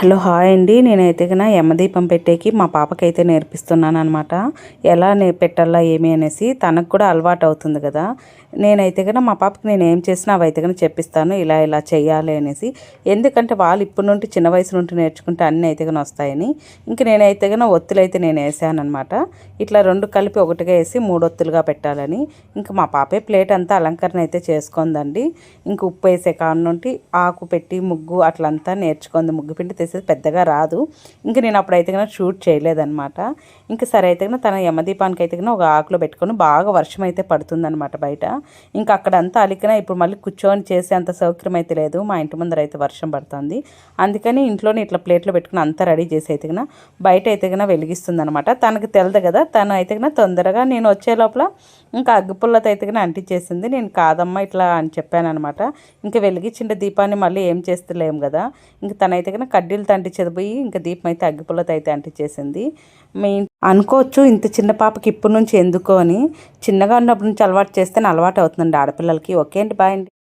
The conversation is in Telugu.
హలో హాయ్ అండి. నేనైతే కన్నా యమదీపం పెట్టేకి మా పాపకైతే నేర్పిస్తున్నాను అనమాట ఎలా నే పెట్టాలా ఏమి అనేసి తనకు కూడా అలవాటు అవుతుంది కదా. నేనైతే కన్నా మా పాపకి నేను ఏం చేసినా అవి అయితే కన్నా చెప్పిస్తాను ఇలా ఇలా చేయాలి అనేసి. ఎందుకంటే వాళ్ళు ఇప్పటి నుండి చిన్న వయసు నుండి నేర్చుకుంటే అన్నీ అయితే కన్నా వస్తాయని. ఇంక నేనైతే కన్నా ఒత్తులు అయితే నేను వేసాను అనమాట ఇట్లా రెండు కలిపి ఒకటిగా వేసి మూడు ఒత్తులుగా పెట్టాలని. ఇంకా మా పాపే ప్లేట్ అంతా అలంకరణ అయితే చేసుకుందండి. ఇంక ఉప్పు వేసే కాడ నుండి ఆకు పెట్టి ముగ్గు అట్లంతా నేర్చుకుంది. ముగ్గు పిండి తెసేది పెద్దగా రాదు. ఇంక నేను అప్పుడైతే కన్నా షూట్ చేయలేదన్నమాట. ఇంక సరే అయితే కన్నా తన యమదీపానికి అయితే కన్నా ఒక ఆకులో పెట్టుకొని బాగా వర్షం అయితే పడుతుందన్నమాట బయట. ఇంకా అక్కడంతా అలికినా ఇప్పుడు మళ్ళీ కూర్చొని చేసే అంత సౌకర్యం అయితే లేదు. మా ఇంటి ముందర అయితే వర్షం పడుతుంది. అందుకని ఇంట్లోనే ఇట్లా ప్లేట్లో పెట్టుకుని అంతా రెడీ చేసి అయితే కన్నా బయట అయితే కన్నా వెలిగిస్తుంది అనమాట తనకు తెలదు కదా తను అయితే కన్నా తొందరగా నేను వచ్చే లోపల ఇంకా అగ్గిపుల్లతో అయితే కన్నా అంటించేసింది. నేను కాదమ్మా ఇట్లా అని చెప్పాను అనమాట ఇంకా వెలిగించిన దీపాన్ని మళ్ళీ ఏం చేస్తలేం కదా. ఇంక తనైతే కన్నా కడ్డీలతో అంటించేది పోయి ఇంకా దీపం అయితే అగ్గిపుల్లతో అయితే అంటించేసింది. మీ అనుకోవచ్చు ఇంత చిన్న పాపకి ఇప్పటి నుంచి ఎందుకో అని. చిన్నగా ఉన్నప్పటి నుంచి అలవాటు చేస్తే అలవాటు అవుతుందండి ఆడపిల్లలకి. ఓకే అండి బాయ్ అండి.